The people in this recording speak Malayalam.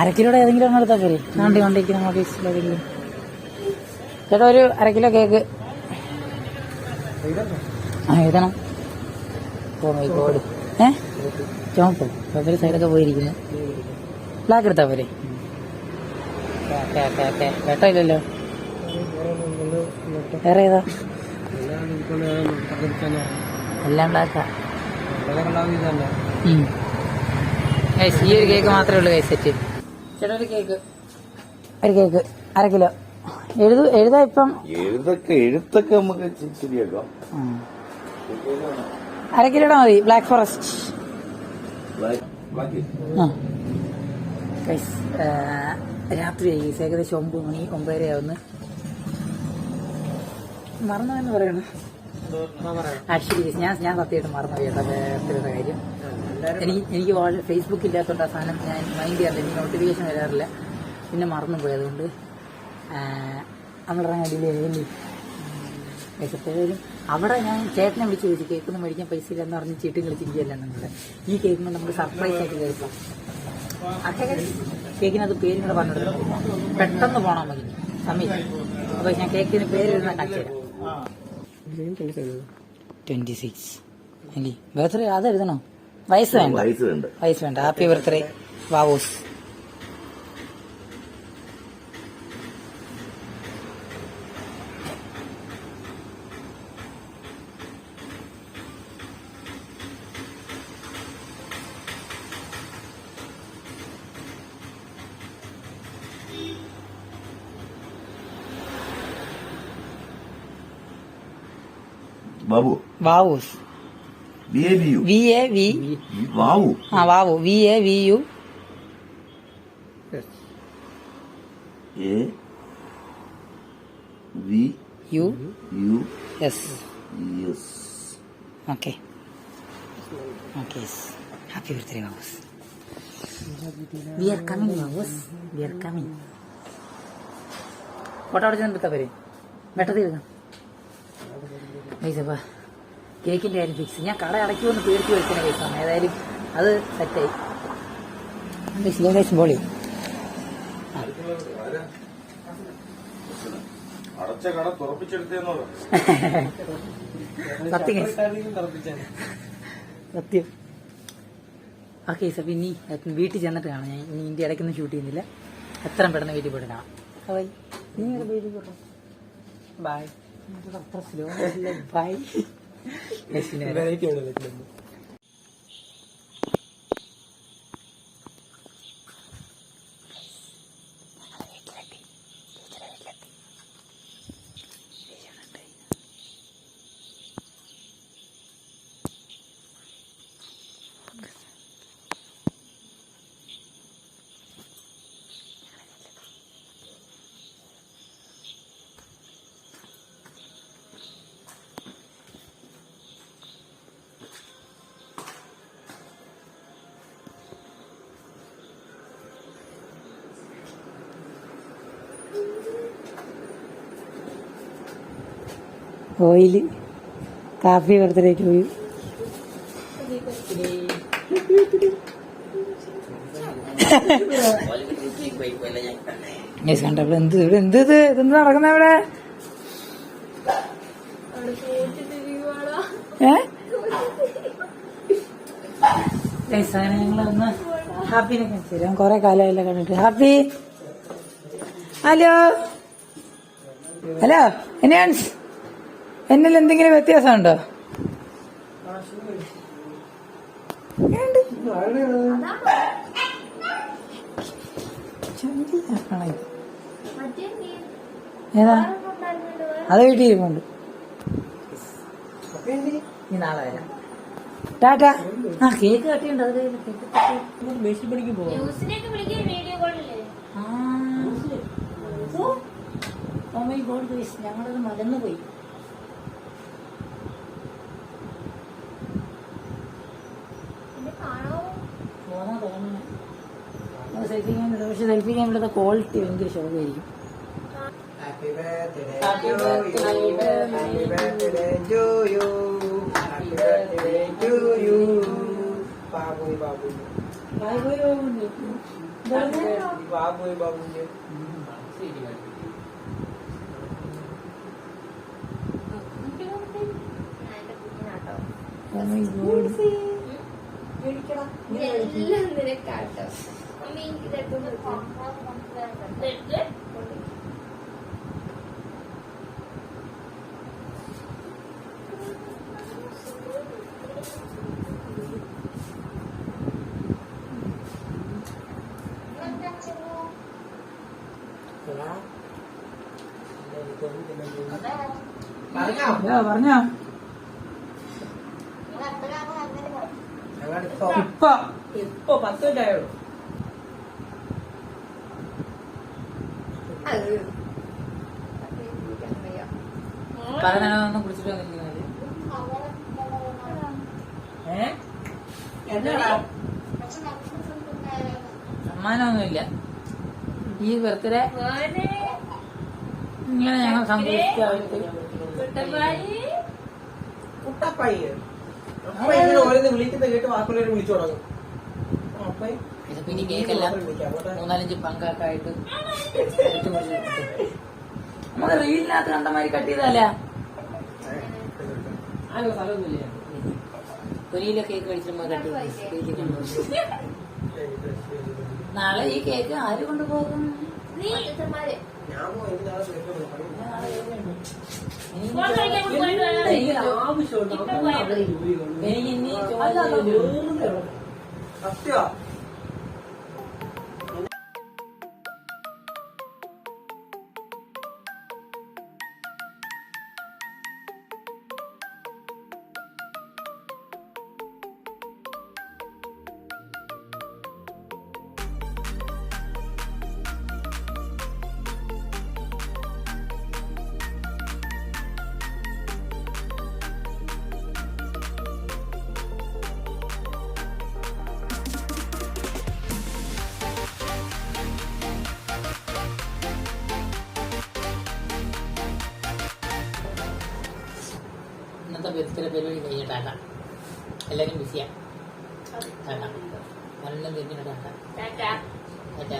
അര കിലോയുടെ ഏതെങ്കിലും ഒന്നും എടുത്താൽ പോരെ? വണ്ടി കൊണ്ടിരിക്കുന്ന ഓഫീസിലേതെങ്കിലും ചേട്ടാ ഒരു അരക്കിലോ കിലോ കേക്ക്. ആ എഴുതണം. Oh my god. ഏ? ചോപ്പ് ഒരു സൈഡൊക്കെ പോയിരിക്കുന്നു. ബ്ലാക്ക് എടുത്താൽ പോരെ? ഓക്കെ ഓക്കെ ഓക്കെ കേട്ടോ ഇല്ലല്ലോ. വേറെ ഏതാ? എല്ലാം ബ്ലാക്കാ ഈ ഒരു കേക്ക് മാത്രമേ ഉള്ളൂ കൈ സെറ്റ് ചേട്ടാ ഒരു കേക്ക് ഒരു കേക്ക് അര കിലോ എഴുതു എഴുതാ ഇപ്പം. എഴുതൊക്കെ എഴുത്തൊക്കെ നമുക്ക് ശരിയാക്കാം അര കിലോടെ മതി. ബ്ലാക്ക് ഫോറസ്റ്റ് രാത്രി. ഏകദേശം ഒമ്പത് മണി ഒമ്പതര ആവുന്നു. മറന്നു എന്ന് പറയണം? ആക്ച്വലി ഞാൻ ഞാൻ സത്യമായിട്ട് മറന്നു കേട്ടോ. ബർത്ത്ഡേയുടെ കാര്യം. എനിക്ക് എനിക്ക് ഫേസ്ബുക്ക് ഇല്ലാത്തതുകൊണ്ട് ആ സാധനം ഞാൻ മൈൻഡ് ചെയ്യാറില്ല എനിക്ക് നോട്ടിഫിക്കേഷൻ വരാറില്ല. പിന്നെ മറന്നു പോയതുകൊണ്ട് നമ്മളിറങ്ങാൻ ഡിലേ ആയില്ലേ എപ്പോഴും അവിടെ ഞാൻ ചേട്ടനെ വിളിച്ച് ചോദിച്ചു കേക്കൊന്നും മേടിക്കാൻ പൈസ ഇല്ല എന്ന് പറഞ്ഞ് ചീട്ടും കളിച്ചിരിക്കുകയല്ല നമ്മുടെ ഈ കേക്കിന് നമ്മൾ സർപ്രൈസ് ആയിട്ട് കേൾക്കാം. കേക്കിനകത്ത് പേര് കൂടെ പറഞ്ഞിട്ടുണ്ട്. പെട്ടെന്ന് പോണം മതി സമയം അപ്പൊ ഞാൻ കേക്കിന് പേര് ട്വന്റി സിക്സ് അല്ലേ? ബർത്ത്ഡേ അതെഴുതണോ വയസ്സ് വേണ്ട. വയസ്സ് വേണ്ട. വയസ്സ് വേണ്ട. Happy birthday വാവൂസ്. Babu. വാവൂസ്. B A B U V A V Babu ആ വാവു V A V U A V U U S S okay okay happy birthday വാവൂസ് we are coming വാവൂസ് കേക്കിന്റെ കാര്യം ഫിക്സ് ഞാൻ കട അടയ്ക്കുമെന്ന് പേടിച്ച് വെക്കുന്ന കേസാണ്. ഏതായാലും അത് സെറ്റായി ബോളി അടച്ച കട തുറപ്പിച്ചെടുത്തേന്നോ? സത്യം ആ കേസ് അപ്പൊ ഇനി വീട്ടിൽ ചെന്നിട്ട് കാണാം. ഞാൻ ഇനി ഇന്ത്യ ഇടയ്ക്കൊന്നും ഷൂട്ട് ചെയ്യുന്നില്ല. എത്ര പെട്ടെന്ന് വീട്ടിൽ പോയിട്ട് കാണാം. ബൈ നീ വീട്ടിൽ പോട്ടോ. ബൈ അത്ര സ്ലോ ബൈ Very cute. ഓയിൽ കാപ്പി ബർത്ത്ഡേക്ക് പോയി. കണ്ടപ്പോൾ എന്ത് ഇവിടെ എന്ത് ഇത്? ഇതെന്ത് നടക്കുന്ന ഇവിടെ? ഏ? Guys, അങ്ങനെ ഞങ്ങളൊന്ന് ഹാപ്പിനെ കാണിച്ചു തരാം കൊറേ കാലമായില്ല കണ്ടിട്ട്. ഹാപ്പി? ഹലോ? ഹലോ? എന്നെയാണ് എന്നിൽ എന്തെങ്കിലും വ്യത്യാസമുണ്ടോ? ഏതാ? അത് വീട്ടിൽ ഇരിപ്പുണ്ട്. ഇനി നാളെ വരാം. ടാറ്റ. ആ കേക്ക് കട്ടിയുണ്ട്. അത് കട്ടി. മേശിരിപ്പണിക്ക് പോവാം ന്യൂസിലേക്ക് വിളിക്കാൻ വീഡിയോ കോളില്ലേ ആ. Oh my God, guys, ഞങ്ങളത് മലന്നു പോയി എന്നെ കാണാവോ പോന്നാ തോന്നുന്നു ഉണ്ട് പക്ഷെ സെൽഫി ക്യാമറ ക്വാളിറ്റി ഭയങ്കര ശോഭയായിരിക്കും ഓ മൈ ഗോഡ് എല്ലാം നിനക്കാട്ടോ ബൈ ബാബു ബാബുവിന്റെ ഞാൻ എന്റെ കുഞ്ഞിനാട്ടോ മേടിക്കടാ ഇതെല്ലാം നിനക്കാട്ടോ അമ്മ ഇതൊക്കെ ഇതെടുത്ത് പറഞ്ഞോ കുടിച്ചിട്ട് വന്നിരിക്കുന്നത് എന്നാടാ സമ്മാനമൊന്നുമില്ല. ഈ ബർത്ത്ഡേ മോനെ. ഇങ്ങനെ ഞങ്ങൾ സന്തോഷിക്കാൻ കുട്ടപ്പായി. ഇങ്ങനെ ഓരോന്ന് വിളിക്കുന്ന കേട്ട് വാക്കുള്ളവർ വിളിച്ചു തുടങ്ങും. അപ്പൊ ഇനി കേക്കെല്ലാം മൂന്നാലഞ്ച് പങ്കൊക്കെ ആയിട്ട് എടുത്ത് കുടിച്ചിട്ട്. നമ്മൾ റീലിനകത്ത് കണ്ടമാതിരി കട്ട് ഒരു കിലോ കേക്ക് കഴിച്ചിട്ട് കട്ട് നാളെ ഈ കേക്ക് ആര് കൊണ്ടുപോകും? നീ ഇന്നത്തെ ബർത്ത്ഡേ പരിപാടി കഴിഞ്ഞ ടാറ്റ എല്ലാവരും ബിസിയാ ടാറ്റ നല്ല കഴിഞ്ഞ ടാറ്റാ ടാറ്റ